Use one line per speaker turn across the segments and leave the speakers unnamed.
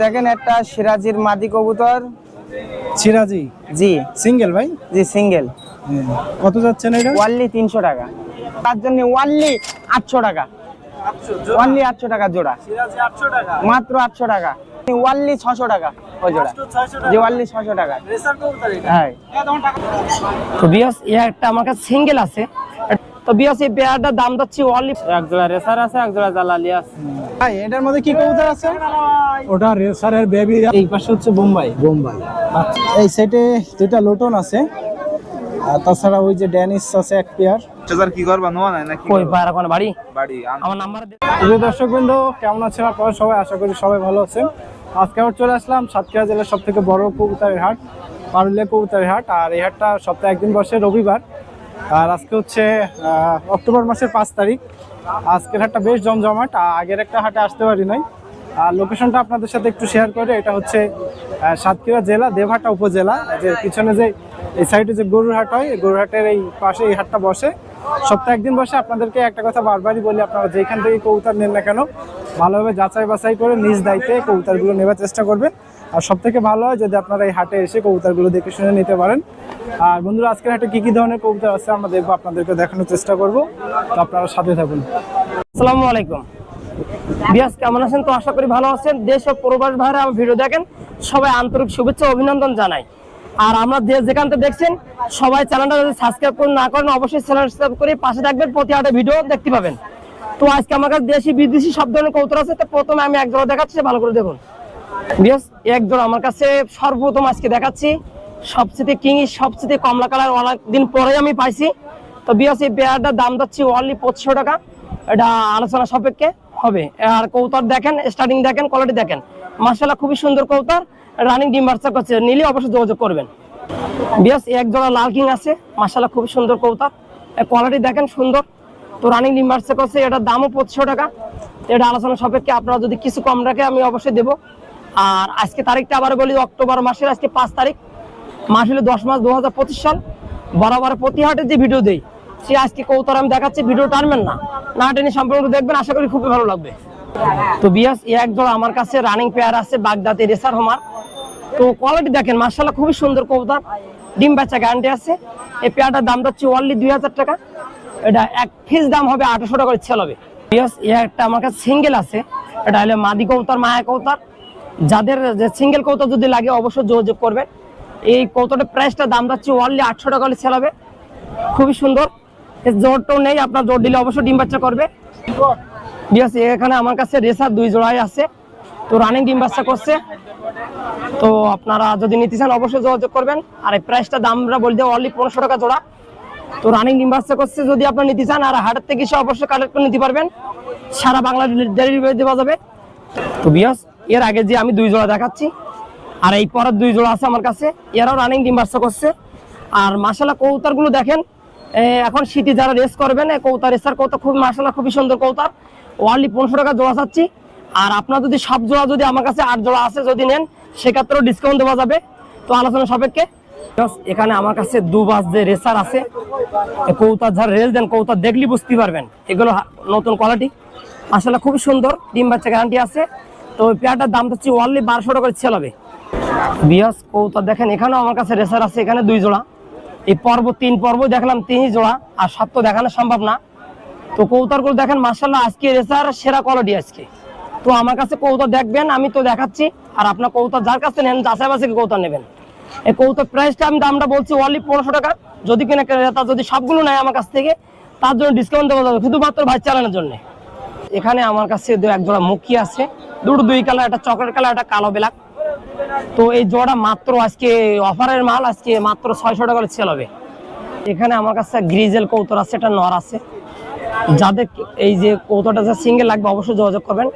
দেখেন একটা সিরাজির মাদি কবুতর।
সিরাজি?
জি।
সিঙ্গেল ভাই?
জি সিঙ্গেল
কত যাচ্ছে না এটা?
ওয়ানলি তিনশো টাকা। তার জন্য ওয়ানলি আটশো টাকা। ওয়ানলি আটশো টাকা জোড়া। মাত্র আটশো টাকা। ওয়ানলি ছশো টাকা ওই জোড়া। জি ওয়ানলি ছশো টাকা। হ্যাঁ।
তো বিয়াস এ একটা আমার কাছে সিঙ্গেল আছে। তো বিয়াস এই পেয়ারটার দাম যাচ্ছে অনলি
এক জোড়া রেসার আছে এক জোড়া জালালি আছে।
ভাই এটার মধ্যে কি কবুতর আছে? ওটা রেসারের বেবি এই পাশে হচ্ছে বোম্বাই। বোম্বাই। এই সেটে লোটন আছে। আর তাছাড়া ওই যে ড্যানিস আছে এক পেয়ার।
হাজার কি করবা নোয়া নাই নাকি?
কই পায়রা কোন বাড়ি?
বাড়ি
আমার নাম্বার
কেমন আছেন আপনারা সবাই? আশা করি সবাই ভালো আছেন। আজকে আবার চলে আসলাম সাতক্ষীরা জেলার সব থেকে বড় কবুতরের হাট পারুলিয়া কবুতরের হাট। আর এই হাটটা সপ্তাহে একদিন বসে রবিবার। আর আজকে হচ্ছে অক্টোবর মাসের পাঁচ তারিখ। আজকের হাটটা বেশ জমজমাট আগের একটা হাটে আসতে পারি নাই। আর লোকেশনটা আপনাদের সাথে একটু শেয়ার করে এটা হচ্ছে সাতক্ষীরা জেলা, দেবহাটা উপজেলা। যে পিছনে যে, এই সাইডে যে গরুর হাট হয়, এই গরুর হাটের এই পাশে এই হাটটা বসে। সপ্তাহে একদিন বসে আপনাদেরকে একটা কথা বারবারই বলি, আপনারা যেখান থেকে কবুতর নেন না কেন, ভালোভাবে যাচাই বাছাই করে নিজ দায়িত্বে কবুতরগুলো নেবার চেষ্টা করবেন। আর সব থেকে ভালো হয় যদি আপনারা এই হাটে এসে কবুতরগুলো দেখে শুনে নিতে পারেন। আর বন্ধুরা, আজকের হাটে কি কি ধরনের কবুতর আছে আমরা দেখব, আপনাদেরকে দেখানোর চেষ্টা করব। তো আপনারা সাথে থাকুন।
আসসালামু আলাইকুম। বিয়াস, কেমন আছেন? তো আশা করি ভালো আছেন। দেশ ও প্রবাস ভাইরা, আমার ভিডিও দেখেন। সবাই আন্তরিক শুভেচ্ছা অভিনন্দন জানাই। আর আমরা যেখান দেখছেন, সবাই চ্যানেলটা যদি সাবস্ক্রাইব করে না করেন, অবশ্যই চ্যানেল সাবস্ক্রাইব করে পাশে থাকবেন। প্রতি হাটে ভিডিও দেখতে পাবেন। তো আজকে আমার কাছে দেশি, বিদেশি সব ধরনের কৌতর আছে। তো প্রথমে আমি এক দেখাচ্ছি, ভালো করে দেখুন। বিয়াস এক আমার কাছে সর্বপ্রথম আজকে দেখাচ্ছি। সবচেয়ে কিং, সবচেয়ে কমলা কালার অনেকদিন পরে আমি পাইছি। তো বিয়াস, এই পেয়ারটার দাম যাচ্ছে অনলি পঁচিশশো টাকা। এটা আলোচনা সাপেক্ষে হবে। আর কৌতর দেখেন স্টার্টিং দেখেন কোয়ালিটি দেখেন। মার্শাল্লাহ খুবই সুন্দর কৌতার। রানিং ডিম করছে, নিলে অবশ্যই যোগাযোগ করবেন। বিয়াস এক জোড়া লাল কিং আছে। মার্শাল্লাহ খুবই সুন্দর কৌতার। কোয়ালিটি দেখেন, সুন্দর। তো রানিং ডিম করছে, এটার দামও পঁচিশশো টাকা। এটা আলোচনা সাপেক্ষে আপনারা যদি কিছু কম রাখে, আমি অবশ্যই দেবো। আর আজকে তারিখটা আবার বলি, অক্টোবর মাসের আজকে পাঁচ তারিখ। মাস হলো দশ মাস দু হাজার পঁচিশ সাল। বরাবর প্রতি হাটের যে ভিডিও দেই, সে আজকে কৌতর আমি দেখাচ্ছি ভিডিও টানবেন না। না টেনে সম্পূর্ণ দেখবেন, আশা করি খুবই ভালো লাগবে। তো বিয়াস এক জোড়া আমার কাছে রানিং পেয়ার আছে বাগদাতে রেসার হোমার। তো কোয়ালিটি দেখেন মার্শাল্লাহ খুবই সুন্দর কবুতর। ডিম বাচ্চা গ্যারান্টি আছে। এই পেয়ারটার দাম যাচ্ছে অনলি দুই হাজার টাকা। এটা এক পিস দাম হবে আঠারোশো টাকা ইচ্ছা হবে। বিয়াস একটা আমার কাছে সিঙ্গেল আছে। এটা হলো মাদি কৌতর মায়া কৌতর যাদের সিঙ্গেল কৌতর যদি লাগে অবশ্যই যোগাযোগ করবেন এই কৌতরের প্রাইসটা দাম যাচ্ছে অনলি আটশো টাকা হলে সেলাবে খুবই সুন্দর। জোরটাও নেই, আপনার জোর দিলে অবশ্যই ডিম বাচ্চা করবে। বিয়াস এখানে আমার কাছে রেসার দুই জোড়াই আছে। তো রানিং ডিম বাচ্চা করছে। তো আপনারা যদি নিতে চান অবশ্যই যোগাযোগ করবেন। আর এই প্রাইসটা দামরা বলতে অনলি পনেরোশো টাকা জোড়া। তো রানিং ডিম বাচ্চা করছে, যদি আপনার নিতে চান আর হাটের থেকে এসে অবশ্যই কালেক্ট করে নিতে পারবেন। সারা বাংলা ডেলিভারি দেওয়া যাবে। তো বিয়াস এর আগে যে আমি দুই জোড়া দেখাচ্ছি, আর এই পরের দুই জোড়া আছে আমার কাছে, এরাও রানিং ডিম করছে। আর মাসালা কৌতারগুলো দেখেন এখন শীতে যারা রেস করবেন কৌতার রেসার কৌতা খুব মাসালা খুবই সুন্দর কৌতার। ওয়ানলি পনেরোশো টাকা জোড়া চাচ্ছি। আর আপনার যদি সব জোড়া যদি আমার কাছে আট জোড়া আছে, যদি নেন, সেক্ষেত্রেও ডিসকাউন্ট দেওয়া যাবে। তো আলোচনা সাপেক্ষে। এখানে আমার কাছে দু বাস যে রেসার আছে কৌতার যারা রেল দেন, কৌতার দেখলি বুঝতে পারবেন। এগুলো নতুন কোয়ালিটি আসলে খুবই সুন্দর, ডিম বাচ্চা গ্যারান্টি আছে। তো ওই পেয়ারটার দাম হচ্ছে ওয়ানলি বারোশো টাকা করে সেল হবে বিয়াস কৌতার দেখেন, এখানেও আমার কাছে রেসার আছে, এখানে দুই জোড়া। এই পর্ব, তিন পর্ব দেখলাম, তিনই জোড়া, আর সব তো দেখানো সম্ভব না। তো কৌতারগুলো দেখেন মার্শাল্লাহ আজকে রেসার সেরা কোয়ালিটি আজকে। তো আমার কাছে কৌতার দেখবেন, আমি তো দেখাচ্ছি, আর আপনার কৌতার যার কাছে নেন যাচাই করে কৌতার নেবেন। এই কৌতার প্রাইসটা আমি দামটা বলছি অনলি পনেরোশো টাকা। যদি কিনা ক্রেতা যদি সবগুলো নেয় আমার কাছ থেকে, তার জন্য ডিসকাউন্ট দেওয়া যাবে, শুধুমাত্র ভাই চালানোর জন্য। এখানে আমার কাছে এক জোড়া মুখি আছে। দুটো দুই কালার, একটা চকলেট কালার, একটা কালো ব্ল্যাক তো এই জোড়া মাত্র আজকে অফারের মাল, আজকে মাত্র ছয়শো টাকা করে সেল হবে। এখানে আমার কাছে গ্রিজেল কৌতর আছে, একটা নর আছে। যাদের এই যে কৌতরটা যা সিঙ্গেল লাগবে, অবশ্যই যোগাযোগ করবেন।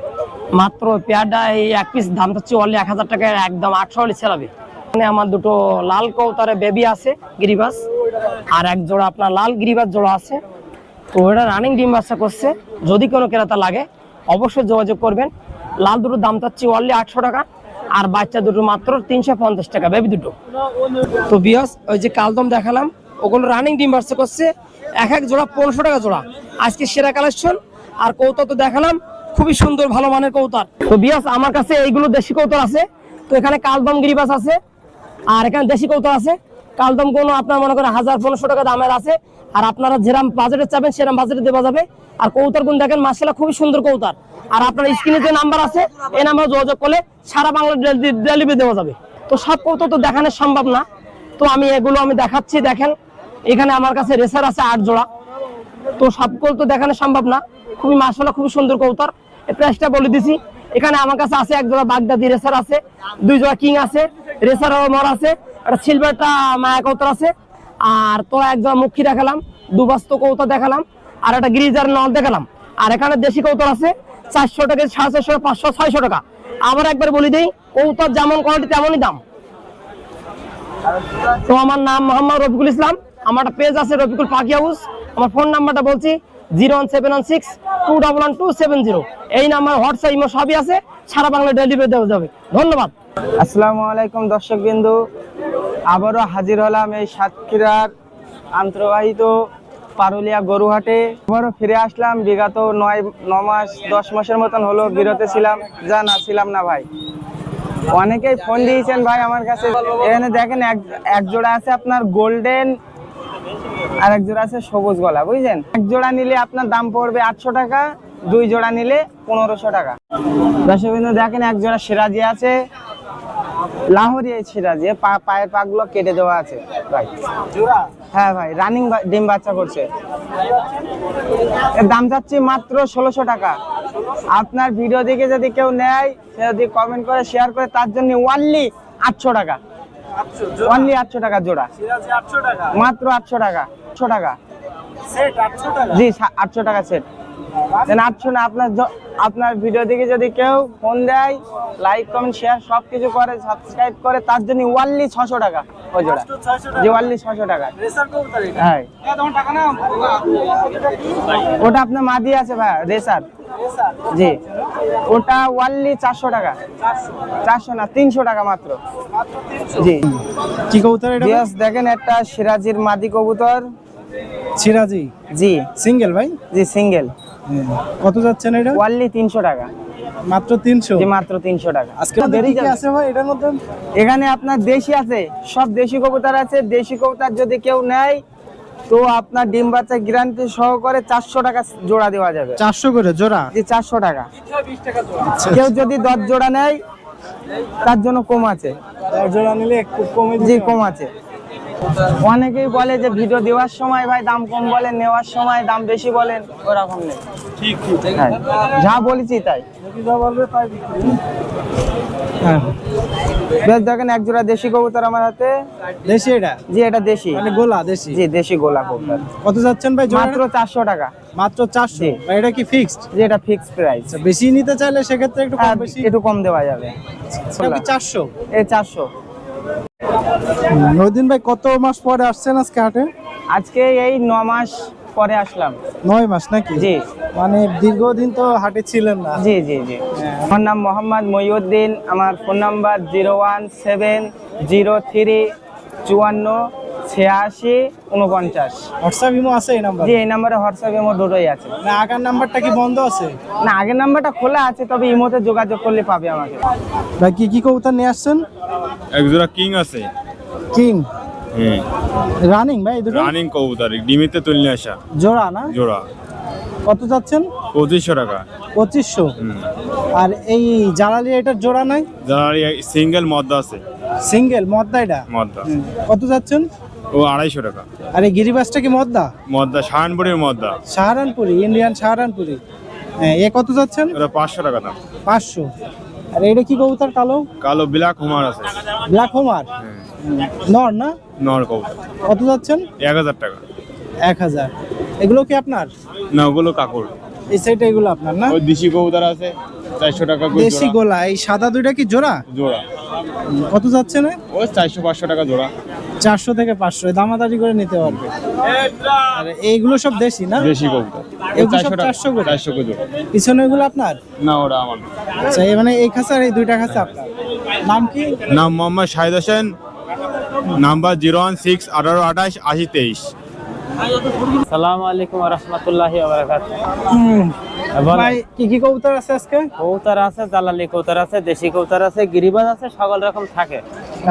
মাত্র পেয়ারটা এই এক পিস দাম হচ্ছে অনলি এক হাজার টাকা একদম আটশো হলে সেল হবে। এখানে আমার দুটো লাল কৌতরে বেবি আছে, গিরিবাস। আর এক জোড়া আপনার লাল গিরিবাস জোড়া আছে। তো রানিং ডিম বাচ্চা করছে। যদি কোনো ক্রেতা লাগে, অবশ্যই যোগাযোগ করবেন। লাল দুটোর দাম চাচ্ছি অনলি আটশো টাকা, আর বাচ্চা দুটো মাত্র তিনশো পঞ্চাশ টাকা বেবি দুটো। তো বিয়স ওই যে কালদম দেখালাম, ওগুলো রানিং ডিম বাচ্চা করছে। এক এক জোড়া, পনেরোশো টাকা জোড়া। আজকে সেরা কালেকশন আর কৌতা তো দেখালাম, খুবই সুন্দর, ভালো মানের কৌতার। তো বিয়াস আমার কাছে এইগুলো দেশি কৌতার আছে। তো এখানে কালদম গিরিবাস আছে, আর এখানে দেশি কৌতার আছে। কালদম কোনো আপনার মনে করেন হাজার, পনেরোশো টাকা দামের আছে। আর আপনারা যেরাম বাজেটে চাবেন, সেরাম বাজেটে দেওয়া যাবে। আর কৌতার গুণ দেখেন মাসালা খুবই সুন্দর কৌতার আর আপনার স্ক্রিনে যে নাম্বার আছে, এই নাম্বারে যোগাযোগ করলে সারা বাংলা ডেলিভারি দেওয়া যাবে। তো সব কৌতুক তো দেখানো সম্ভব না। তো আমি এগুলো আমি দেখাচ্ছি, দেখেন। এখানে আমার কাছে রেসার আছে আট জোড়া। তো সব তো দেখানো সম্ভব না। খুবই মাসালা খুবই সুন্দর কৌতার প্রাইসটা বলে দিছি। এখানে আমার কাছে আছে এক জোড়া বাগদাদি রেসার আছে, দুই জোড়া কিং আছে রেসার মর আছে। একটা সিলভারটা মায়া কৌতার আছে। আর তোরা এক জোড়া মুখী দেখালাম, দুবাস্ত কৌতার দেখালাম, আর একটা গ্রিজার নল দেখালাম। আর এখানে দেশি কৌতার আছে, চারশো টাকা সাড়ে চারশো, পাঁচশো, ছয়শো টাকা। আবার একবার বলি দিই কৌতার যেমন কোয়ালিটি তেমনই দাম। তো আমার নাম মোহাম্মদ রফিকুল ইসলাম, আমার একটা পেজ আছে রফিকুল পাখি হাউস আমার ফোন নাম্বারটা বলছি zero one seven one six two double one two seven zero. এই নাম্বার হোয়াটসঅ্যাপ, ইমো সবই আছে, সারা বাংলা ডেলিভারি দেওয়া যাবে। ধন্যবাদ।
আসসালামু আলাইকুম দর্শক বিন্দু আবারও হাজির হলাম এই সাতক্ষীরার আন্তর্বাহিত পারুলিয়া গরুহাটে। আবারও ফিরে আসলাম, বিগত নয় ন মাস দশ মাসের মতন হলো বিরতে ছিলাম। যা না ছিলাম না ভাই। অনেকেই ফোন দিয়েছেন ভাই আমার কাছে। এখানে দেখেন এক এক জোড়া আছে আপনার গোল্ডেন আর এক জোড়া আছে সবুজ গলা বুঝছেন এক জোড়া নিলে আপনার দাম পড়বে আটশো টাকা, দুই জোড়া নিলে পনেরোশো টাকা। দর্শক বিন্দু দেখেন এক জোড়া সিরাজি আছে। পা পাগুলো কেটে দেওয়া আছে। ভাই। হ্যাঁ ভাই রানিং ডিম বাচ্চা করছে। দাম যাচ্ছে মাত্র ষোলোশো টাকা। আপনার ভিডিও দেখে যদি কেউ নেয়, সে যদি কমেন্ট করে শেয়ার করে, তার জন্য ওয়ানলি আটশো টাকা। ওয়ানলি আটশো টাকা জোড়া। মাত্র আটশো টাকা আটশো টাকা। জি আটশো টাকা সেট দেন আটশো না আপনার আপনার ভিডিও দেখে যদি কেউ ফোন দেয় লাইক কমেন্ট শেয়ার সব কিছু করে সাবস্ক্রাইব করে তার জন্য ওয়ানলি ছশো টাকা ওই জোড়া। জি ওয়ানলি ছশো টাকা। হ্যাঁ। ওটা আপনার মাদি আছে ভাই রেসার। জি। ওটা ওয়ানলি চারশো টাকা। চারশো। না তিনশো টাকা মাত্র। জি।
কি কবুতর এটা
দেখেন একটা সিরাজির মাদি কবুতর।
সিরাজি।
জি।
সিঙ্গেল ভাই?
জি সিঙ্গেল
কত যাচ্ছেন এটা?
ওয়ানলি তিনশো টাকা।
মাত্র তিনশো?
মাত্র তিনশো টাকা।
আজকে
দেরি
আছে ভাই এটার মধ্যে?
এখানে আপনার দেশি আছে সব দেশি কবুতর আছে। দেশি কবুতর যদি কেউ নেয় তো আপনার ডিম বাচ্চা গ্যারান্টি সহকারে চারশো টাকা জোড়া দেওয়া যাবে।
চারশো করে জোড়া?
জি চারশো টাকা। কেউ যদি দশ জোড়া নেয় তার জন্য কম আছে।
দশ জোড়া নিলে কমে
জি কম আছে। অনেকেই বলে যে ভিডিও দেওয়ার সময় ভাই দাম কম বলেন নেওয়ার সময় দাম বেশি বলেন ওরকম নেই। হ্যাঁ, যা বলেছি তাই। হ্যাঁ। বেশ দেখেন এক জোড়া দেশি কবুতর আমার হাতে।
দেশি এটা?
জি এটা দেশি।
মানে গোলা দেশি?
জি দেশি গোলা কবুতর।
কত যাচ্ছেন ভাই
মাত্র চারশো টাকা।
মাত্র চারশো?
জি।
ভাই এটা কি ফিক্সড
জি এটা ফিক্সড প্রাইস
বেশি নিতে চাইলে সেক্ষেত্রে একটু কম বেশি?
একটু কম দেওয়া যাবে।
এটা কি চারশো?
এই চারশো।
নদিন ভাই কত মাস পরে আসছেন আজকে হাটে?
আজকে এই ন মাস পরে আসলাম।
নয় মাস নাকি?
জি।
মানে দীর্ঘদিন তো হাটে ছিলেন না।
জি জি জি। আমার নাম মোহাম্মদ মহিউদ্দিন আমার phone number zero one seven zero three চুয়ান্ন ছিয়াশি উনপঞ্চাশ।
হোয়াটসঅ্যাপ ইমো আছে এই নাম্বার?
জি এই নাম্বারে হোয়াটসঅ্যাপ ইমো দুটোই আছে।
না আগের নাম্বারটা কি বন্ধ আছে?
না আগের নাম্বারটা খোলা আছে তবে ইমোতে যোগাযোগ করলে পাবে আমাকে।
ভাই কি কি কবুতর নিয়ে আসছেন?
একজোড়া কিং আছে।
কিং?
হুম।
রানিং ভাই এই দুটো?
রানিং কবুতর ডিমিতে তুললে আসা।
জোড়া না?
জোড়া।
কত যাচ্ছেন
পঁচিশশো টাকা।
পঁচিশশো?
হুম।
আর এই জালালি এটার জোড়া নাই?
যারা সিঙ্গেল মদ্দা আছে।
সিঙ্গেল মদ্দা এটা?
মদ্দা।
কত যাচ্ছেন
ও আড়াইশো টাকা।
আর গিরিবাসটা কি মদ্দা?
মদ্দা শাহানপুরের মদ্দা।
সাহারানপুরি ইন্ডিয়ান সাহারানপুরি হ্যাঁ এ কত যাচ্ছেন?
ওটা পাঁচশো টাকা দাম।
পাঁচশো। আর এটা কি কবুতর কালো?
কালো ব্ল্যাক হুমার আছে।
Black homer? নর না?
নর কবুতর।
কত যাচ্ছেন?
এক হাজার টাকা।
এক হাজার। এগুলো কি আপনার?
না ওগুলো কাকুর।
এই সাইডে এগুলো আপনার না?
ওই দেশি কবুতর আছে চারশো টাকা
দেশি গোলা এই সাদা দুইটা কি জোড়া?
জোড়া।
কত যাচ্ছে না?
ও চারশো পাঁচশো টাকা জোড়া।
চারশো থেকে পাঁচশো দামাদারি করে নিতে পারবে। আর এইগুলো সব দেশি না?
দেশি কবুতর
এগুলো সব 400 করে?
চারশো করে
পিছনে এগুলো আপনার?
না ওরা আমার
আচ্ছা এই মানে এই খাঁচা আর এই দুইটা খাঁচা আপনার। নাম কি?
নাম Mohammad Shahid Hossain number zero one six আঠারো আঠাশ আশি তেইশ।
সালাম আলাইকুম রহমতুল্লাহ
ভাই কি কি কবুতর আছে আজকে?
কৌতার আছে জালালি কৌতার আছে দেশি কৌতার আছে গিরিবাজ আছে সকল রকম থাকে।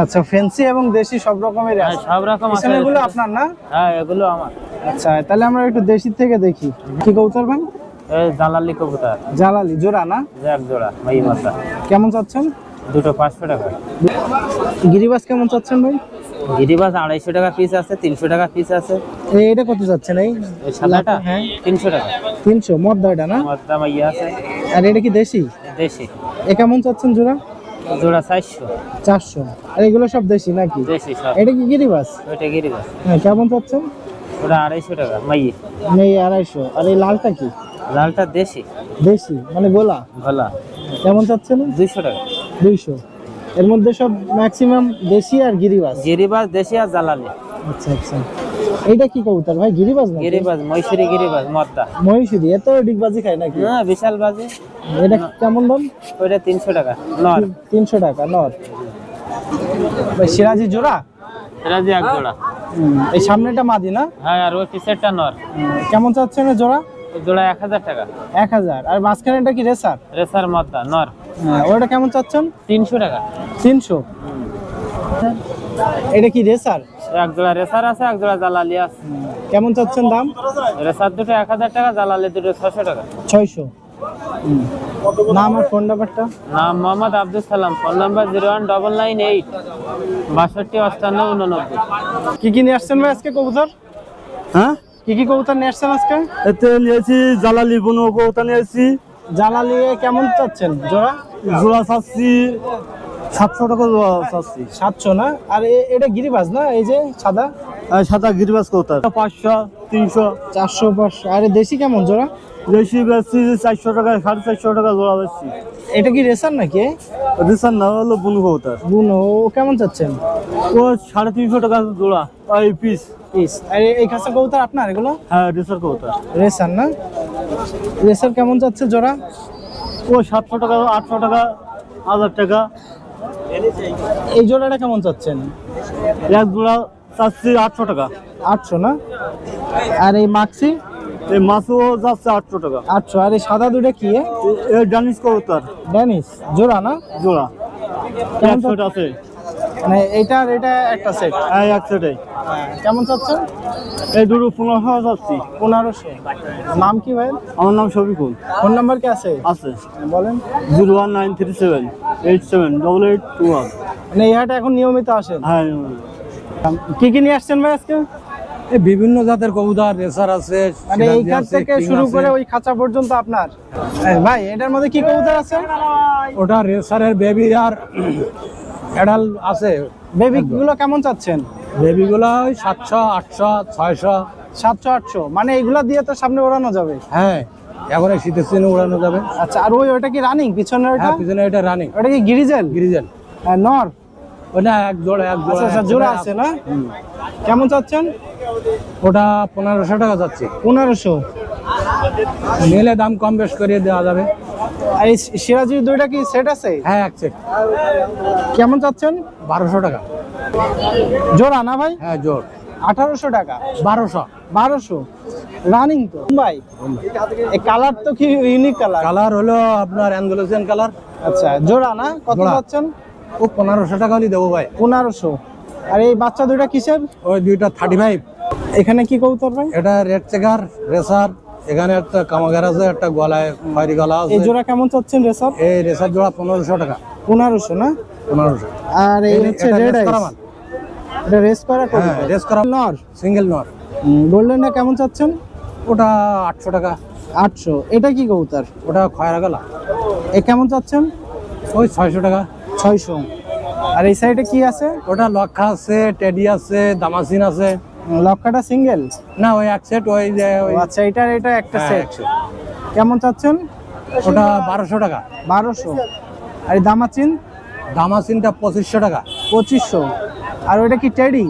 আচ্ছা ফেন্সি এবং দেশি সব রকমের
হ্যাঁ,
আছে।
সব রকম আছে।
এগুলো আপনার না?
হ্যাঁ এগুলো আমার।
আচ্ছা তাহলে আমরা একটু দেশি থেকে দেখি। কি কবুতর ভাই?
জালালি কবুতর।
জালালি জোড়া না?
এক জোড়া মাই মাথা
কেমন চাচ্ছেন?
দুটো পাঁচশো টাকা।
গিরিবাস কেমন চাচ্ছেন ভাই?
গিরিবাজ আড়াইশো টাকা পিস আছে তিনশো টাকা পিস আছে।
এটা কত চাচ্ছেন এই
এই সাদাটা
হ্যাঁ।
তিনশো টাকা।
তিনশো মদ্দা এটা না?
মদ্দা মাইয়া আছে।
আর এটা কি দেশি?
দেশি।
এ কেমন চাচ্ছেন জোড়া?
জোড়া চারশো।
চারশো। আর এগুলো সব দেশি নাকি?
দেশি সব।
এটা কি গিরিবাস
ওইটা গিরিবাজ
হ্যাঁ কেমন চাচ্ছেন?
ওটা আড়াইশো টাকা মাইয়ে।
নেই আড়াইশো। আর এই লালটা কি?
লালটা দেশি।
দেশি মানে গোলা।
ভোলা
কেমন চাচ্ছেন?
দুইশো টাকা।
দুইশো। এর মধ্যে সব ম্যাক্সিমাম দেশি আর গিরিবাস
গিরিবাজ দেশি আর জালালি।
আচ্ছা আচ্ছা। এইটা কি কবুতর ভাই? গিরিবাস না
গিরিবাজ মৈশুরি গিরিবাজ মদ্দা।
মহিষুরি এত ডিগবাজি খায় নাকি?
হ্যাঁ বিশাল বাজে
এটা কেমন দাম?
ওইটা তিনশো টাকা নর।
তিনশো টাকা নর। ভাই সিরাজি জোড়া?
এটা যে এক জোড়া।
এই সামনেটা মাদি না?
হ্যাঁ আর ওই পিসেরটা নর।
কেমন চাচ্ছেন জোড়া?
জোড়া এক হাজার টাকা।
এক হাজার। আর মাঝখানেটা কি রেসার?
রেসার মদ্দা নর।
ওটা কেমন চাচ্ছেন?
তিনশো টাকা।
তিনশো। এটা কি রেসার?
এক জোড়া রেসার আছে এক জোড়া জালালি আছে।
কেমন চাচ্ছেন দাম?
রেসার দুটো এক হাজার টাকা জালালি দুটো ছশো টাকা।
ছয়শো। নাম আর ফোন নাম্বারটা?
নাম Mohammad Abdul Salam phone number zero one double nine eight বাষট্টি অষ্টান্ন উননব্বই
কি কি নিয়ে আসছেন ভাই আজকে কবুতর?
হ্যাঁ?
কি কি কবুতর নিয়ে আসছেন আজকে?
এতে নিয়েছি জালালি বনু কবুতর নিয়েছি
জালালি কেমন চাচ্ছেন? জোড়া?
জোড়া চাচ্ছি সাতশো টাকা জোড়া চাচ্ছি।
সাতশো না? আর এটা গিরিবাজ না? এই যে সাদা?
সাদা গিরিবাজ কবুতর। পাঁচশো তিনশো।
চারশো পাঁচশো। আর দেশি কেমন জোড়া?
বেশি বেশি চারশো টাকা সাড়ে চারশো টাকা জোড়া বেশি
এটা কি রেসার নাকি?
রিসার নাম হলো বনু কৌতার
বুনো ও কেমন চাচ্ছেন?
ও সাড়ে তিনশো টাকা জোড়া এই পিস
পিস আর এই খাসা কবুতর আপনার এগুলো?
হ্যাঁ রিসার কৌতার
রেসার না? রেসার কেমন চাচ্ছে জোড়া?
ও সাতশো টাকা আটশো টাকা হাজার টাকা।
এই জোড়াটা কেমন চাচ্ছেন?
এক জোড়া চাচ্ছি আটশো টাকা।
আটশো না? আর এই মাক্সি?
এই মাছও যাচ্ছে আটশো টাকা।
আটশো আর এই সাদা দুটো কি এ?
এই ডানিস কৌতার
ড্যানিশ জোড়া না?
জোড়া।
কেমন
এক সেট আছে।
মানে আর এটা একটা সেট
এই এক সেটাই
কেমন চাচ্ছেন?
এই দুটো পনেরোশো
পনেরোশো। নাম কি ভাই
আমার নাম শফিকুল।
ফোন নাম্বার কি আছে?
আছে।
বলেন।
Zero one nine three seven eight seven double eight two one.
মানে এই হাটে এখন নিয়মিত আসেন?
হ্যাঁ
কি কি নিয়ে আসছেন ভাই আজকে?
বিভিন্ন জাতের কবুতর রেসার আছে
মানে এই
সিরাজি
থেকে শুরু করে ওই খাঁচা পর্যন্ত আপনার? ভাই এটার মধ্যে কি কবুতর আছে?
ওটা রেসারের বেবি আর এডাল আছে।
বেবি গুলো কেমন চাচ্ছেন?
বেবি গুলো ওই সাতশো আটশো ছয়শো।
সাতশো আটশো। মানে এইগুলা দিয়ে তো সামনে ওড়ানো যাবে।
হ্যাঁ এখন এই শীতের সিনে উড়ানো যাবে।
আচ্ছা আর ওই ওটা কি রানিং পিছনে ওটা?
হ্যাঁ পিছনে এটা রানিং
ওটা কি গিরিজেল
গিরিজেন
হ্যাঁ, নর
ওটা এক জোড়া এক
আচ্ছা
জোড়া
আচ্ছা জোড়া
জোড়া
আছে না? কেমন চাচ্ছেন?
ওটা পনেরোশো টাকা যাচ্ছে।
পনেরোশো।
নিলে দাম কম বেশ করিয়ে দেওয়া যাবে।
এই সিরাজির দুইটা কি সেট আছে?
হ্যাঁ এক চেক
কেমন চাচ্ছেন?
বারোশো টাকা।
জোড়া না ভাই?
হ্যাঁ জোর
আঠারোশো টাকা।
বারোশো।
বারোশো। রানিং তো। ভাই এই কালার তো কি ইউনিক কালার?
কালার হলো আপনার অ্যান্ডোলেশিয়ান কালার।
আচ্ছা জোড়া না? কত
জোড়া। ও পনেরোশো টাকা হলেই দেবো ভাই।
পনেরোশো। আর এই বাচ্চা দুইটা কিসের?
ওই দুইটা থার্টি ফাইভ
এখানে কি কবুতর ভাই?
এটা রেড চেকার রেসার। এখানে একটা কামাগার আছে একটা গলায় খয়েরি গলা
এই জোড়া কেমন চাচ্ছেন রেসার?
এই রেসার জোড়া পনেরোশো টাকা।
পনেরোশো না?
পনেরোশো।
আর এই হচ্ছে রেড আইস এটা রেস করা
হ্যাঁ রেস করা
নর?
সিঙ্গেল নর।
গোল্ডেনটা কেমন চাচ্ছেন?
ওটা আটশো টাকা।
আটশো। এটা কি কবুতর?
ওটা খয়রা গলা।
এ কেমন চাচ্ছেন?
ওই ছয়শো টাকা।
ছয়শো। আর এই সাইডে কি আছে?
ওটা লক্ষা আছে টেডি আছে দামাসিন আছে।
লক্কাটা সিঙ্গেল
না ওই এক সেট ওই ওই
আচ্ছা এটার এটা একটা
হ্যাঁ,
সেট কেমন চাচ্ছেন?
ওটা বারোশো টাকা।
বারোশো। আর এই দামাচিন
দামাসিনটা পঁচিশশো টাকা।
পঁচিশশো। আর ওটা কি টেডি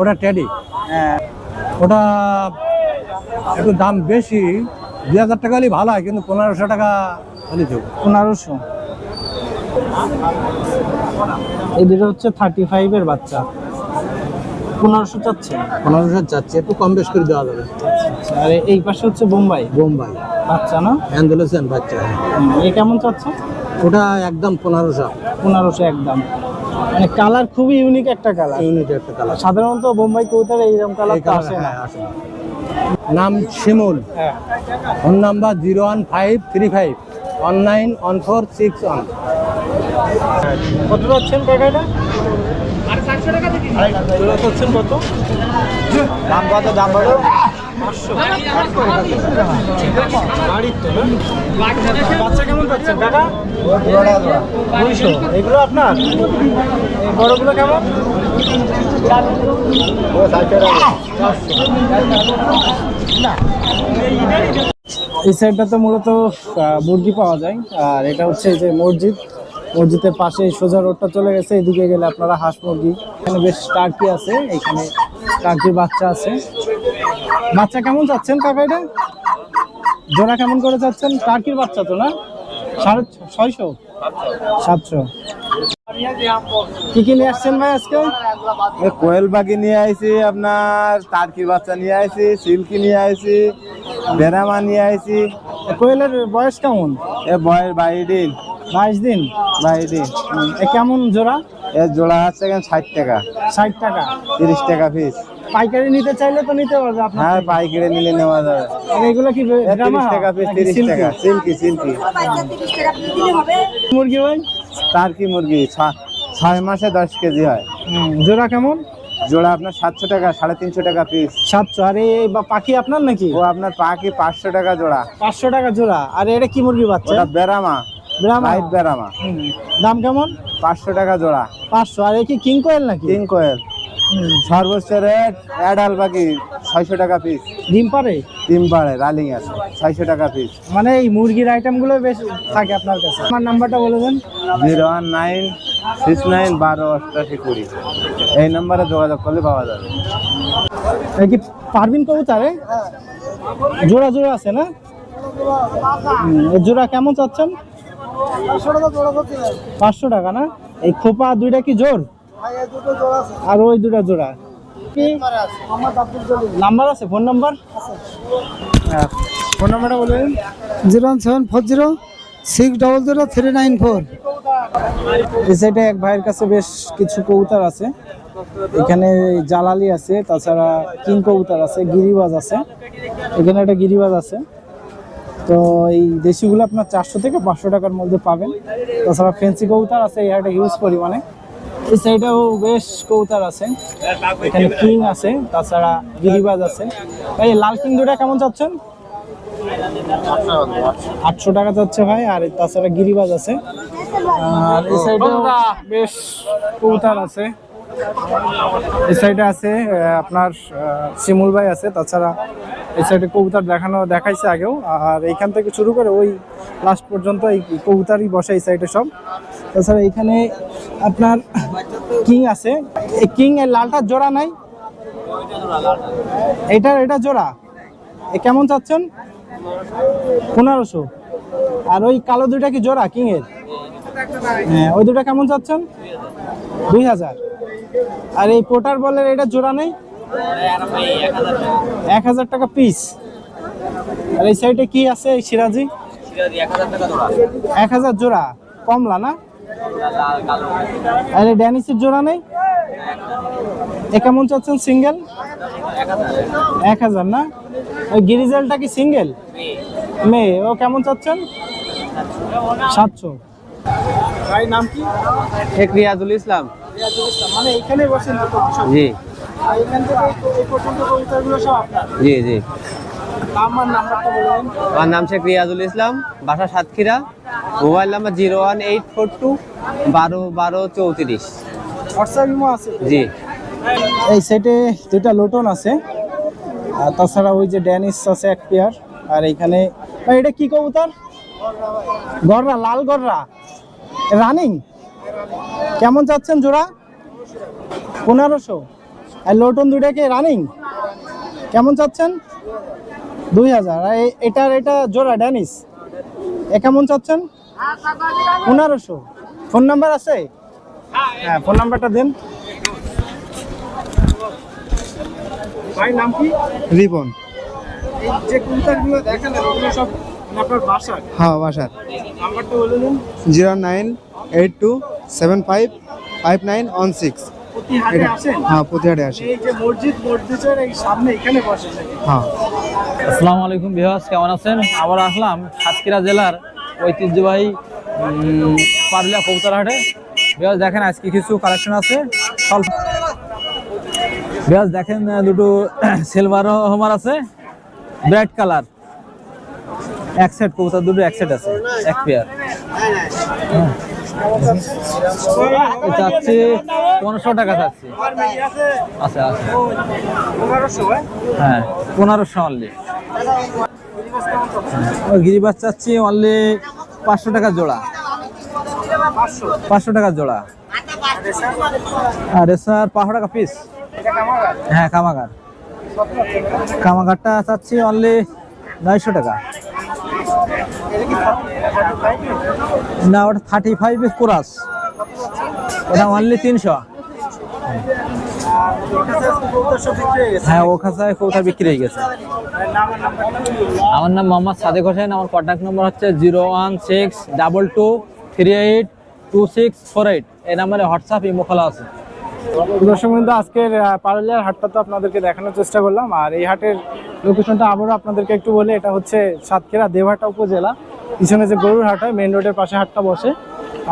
ওটা টেডি
হ্যাঁ।
ওটা একটু দাম বেশি। দুই হাজার টাকা হলেই ভালো হয় কিন্তু পনেরোশো টাকা হলে
পনেরোশো। এই দুটো হচ্ছে থার্টি ফাইভের বাচ্চা। পনেরোশো চাচ্ছে।
পনেরোশো চাচ্ছে একটু কম বেশ করে দেওয়া যাবে।
আর এই পাশে হচ্ছে বোম্বাই।
বোম্বাই।
বাচ্চা না?
অ্যান্ডোলেশন বাচ্চা
এ কেমন চাচ্ছে?
ওটা একদম পনেরোশো।
পনেরোশো একদম। মানে কালার খুবই ইউনিক একটা কালার
ইউনিট একটা কালার
সাধারণত বোম্বাই কবুতর এইরকম কালার তো আসে না।
নাম শিমুল।
হ্যাঁ।
Phone number zero one five three five. One nine one four six one.
কত যাচ্ছেন কাকাটা কত?
দাম কত দাম বলো
তো না? বাচ্চা কেমন পাচ্ছেন কাকা? দুইশো। এগুলো আপনার? এই বড়গুলো কেমন? এই সাইডটাতে মূলত আহ, মুরগি পাওয়া যায় আর এটা হচ্ছে এই যে মসজিদ। মসজিদের পাশে সোজা রোডটা চলে গেছে এদিকে গেলে আপনারা হাঁস মুরগি। এখানে বেশ টার্কি আছে এখানে টার্কির বাচ্চা আছে। বাচ্চা কেমন চাচ্ছেন কাকা এটা? জোড়া কেমন করে চাচ্ছেন? টার্কির বাচ্চা তো না? সাড়ে ছয়শো? সাতশো। কি কি নিয়ে আসছেন ভাই আজকে?
কোয়েল পাখি নিয়ে আইছি আপনার টার্কির বাচ্চা নিয়ে আইছি সিল্কি নিয়ে আইছি বেরামা নিয়ে আইছি।
কোয়েলের বয়স কেমন?
এ বয়ের দিন
বাইশ দিন?
বাইশ দিন।
এ কেমন জোড়া?
এর জোড়া আছে এখানে ষাট টাকা।
ষাট টাকা?
তিরিশ টাকা পিস
পাইকারি নিতে চাইলে তো নিতে পারবে আপনার
হ্যাঁ পাইকারি নিলে নেওয়া যাবে।
এগুলো কি
এ তিরিশ টাকা পিস তিরিশ টাকা সিল্কি সিল্কি।
মুরগি ভাই?
টার্কি মুরগি ছ- ছয় মাসে দশ কেজি হয়।
জোড়া কেমন?
জোড়া আপনার সাতশো টাকা সাড়ে তিনশো টাকা পিস
সাতশো। আর এই বা পাখি আপনার নাকি?
ও আপনার পাখি পাঁচশো টাকা জোড়া।
পাঁচশো টাকা জোড়া। আর এটা কি মুরগি বাচ্চা?
বেরামা
ব্রাহ্মা
লাইট বেরামা
দাম কেমন?
পাঁচশো টাকা জোড়া।
পাঁচশো। আর কি কিং কোয়েল নাকি?
কিং কোয়েল। সর্বোচ্চ রেট অ্যাডাল পাখি ছয়শো টাকা পিস
ডিম পারে
ডিম পাড়ে রালিং আছে। ছয়শো টাকা পিস
মানে এই মুরগির আইটেমগুলো বেশ থাকে আপনার কাছে। আমার নাম্বারটা বলে দেন।
Zero one nine six nine বারো অষ্টাশি কুড়ি। এই নম্বরে যোগাযোগ করলে পাওয়া যাবে।
এ কি পারবিন কবুতারে জোড়া জোড়া আছে না? এই জোড়া কেমন চাচ্ছেন? পাঁচশো টাকা না? এই খোপা দুইটা কি জোর? আর ওই দুটা জোড়া। নাম্বার আছে ফোন নাম্বার? ফোন নাম্বারটা বলবেন?
Zero one seven four zero six double zero three nine four.
এই সাইডে এক ভাইয়ের কাছে বেশ কিছু কবুতর আছে। এখানে জালালি আছে তাছাড়া কিং কবুতর আছে গিরিবাজ আছে। এখানে একটা গিরিবাজ আছে। তো এই দেশিগুলো আপনার চারশো থেকে পাঁচশো টাকার মধ্যে পাবেন। তাছাড়া ফেন্সি কৌতার আছে এই হাটে হিউজ পরিমাণে। এই সাইডেও বেশ কৌতার আছে। এখানে কিং আছে তাছাড়া গিরিবাজ আছে। এই লাল কিং দুটা কেমন চাচ্ছেন? আটশো টাকা যাচ্ছে ভাই আর তাছাড়া গিরিবাজ আছে। আর এই সাইডে বেশ কবুতর আছে। এই সাইডে আছে আপনার শিমুল ভাই আছে, তাছাড়া এই সাইডে কবুতর দেখানো, দেখাইছে আগেও। আর এইখান থেকে শুরু করে ওই লাস্ট পর্যন্ত এই কবুতারই বসে এই সাইডে সব। তাছাড়া এখানে আপনার কিং আছে। এই কিং এর লালটার জোড়া নাই? এটা এটা জোড়া? এ কেমন চাচ্ছেন? পনেরোশো। আর ওই কালো দুইটা কি জোড়া কিং এর? হ্যাঁ ওই দুটা কেমন চাচ্ছেন? দুই হাজার। আর এই পোটার বলের এটা জোড়া নেই? এক হাজার টাকা পিস আর এই সাইডে কি আছে এই সিরাজি? এক হাজার জোড়া। কমলা না? আর এই ড্যানিসের জোড়া নেই? এ কেমন চাচ্ছেন সিঙ্গেল এক হাজার না? ওই গিরিজালটা কি সিঙ্গেল মেয়ে। ও কেমন চাচ্ছেন? সাতশো। ভাই নাম কি?
রিয়াজুল ইসলাম।
মানে এখানে বসেন
জি।
এখান
জি জি। আমার নাম শেখ রিয়াজুল ইসলাম বাসা Satkhira mobile number zero one eight four two বারো বারো চৌত্রিশ।
আছে
জি।
এই সেটে দুইটা লোটন আছে আর তাছাড়া ওই যে ড্যানিস আছে এক পেয়ার আর এইখানে ভাই, এটা কি কবুতর? গররা লাল গররা। রানিং? কেমন চাচ্ছেন জোড়া? পনেরোশো। আর লোটন দুইটা কি রানিং কেমন চাচ্ছেন? দুই হাজার। আর এটার এটা জোড়া ড্যানিস এ কেমন চাচ্ছেন? পনেরোশো। ফোন নাম্বার আছে? হ্যাঁ ফোন নাম্বারটা দেন। ভাই নাম কি? এই যে দেখালেন ওগুলো সব আপনার বাসার?
হ্যাঁ বাসার।
নাম্বারটা বলে দিন।
Zero nine eight two seven five five nine one six হ্যাঁ প্রতিহাটে আসে
এই যে মসজিদ মসজিদের এই সামনে এখানে বসে নাকি?
হ্যাঁ।
আসসালামু আলাইকুম বিহাস কেমন আছেন? আবার আসলাম সাতক্ষীরা জেলার ঐতিহ্যবাহী পারুলিয়া কবুতরহাটে। বিহাস দেখেন আজকে কিছু কালেকশন আছে। বিহাস দেখেন দুটো সিলভার হোমার আছে। ব্রাইট কালার এক সেট কবুতর দুটো এক সেট আছে। এক পেয়ার চাচ্ছি পনেরোশো টাকা চাচ্ছি আচ্ছা আচ্ছা। হ্যাঁ পনেরোশো অনলি ওই গিরিবাস চাচ্ছি অনলি পাঁচশো টাকা জোড়া।
পাঁচশো
টাকা জোড়া। আর স্যার পাঁচশো টাকা পিস হ্যাঁ কামাগার। কামাগারটা চাচ্ছি অনলি নয়শো টাকা। না, ওটা থার্টি ফাইভ কোরাস ওটা অনলি তিনশো। হ্যাঁ ও খাসায় কৌটা বিক্রি হয়ে গেছে। আমার নাম মোহাম্মদ সাদেক হোসেন, আমার কন্ট্যাক্ট নম্বর হচ্ছে zero one six double two three eight two six four eight. এই নাম্বারে হোয়াটসঅ্যাপ, ইমো খোলা আছে।
দর্শক বন্ধু আজকের পারুলিয়ার হাটটা তো আপনাদেরকে দেখানোর চেষ্টা করলাম। আর এই হাটের লোকেশনটা আবারও আপনাদেরকে একটু বলি, এটা হচ্ছে সাতক্ষীরা দেবহাটা উপজেলা। পিছনে যে গরুর হাট হয় মেন রোডের পাশে হাটটা বসে।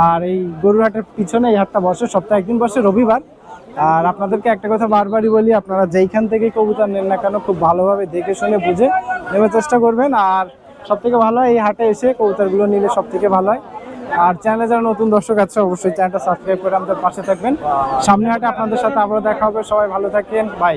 আর এই গরুর হাটের পিছনে এই হাটটা বসে, সপ্তাহে একদিন বসে, রবিবার। আর আপনাদেরকে একটা কথা বারবারই বলি, আপনারা যেইখান থেকেই কবুতর নেন না কেন, খুব ভালোভাবে দেখে শুনে বুঝে নেওয়ার চেষ্টা করবেন। আর সব থেকে ভালো হয়, এই হাটে এসে কবুতরগুলো নিলে সব থেকে ভালো হয়। আর চ্যানেলে যারা নতুন দর্শক আছে, অবশ্যই চ্যানেলটা সাবস্ক্রাইব করে আমাদের পাশে থাকবেন। সামনে হাটে আপনাদের সাথে আবারও দেখা হবে। সবাই ভালো থাকেন। বাই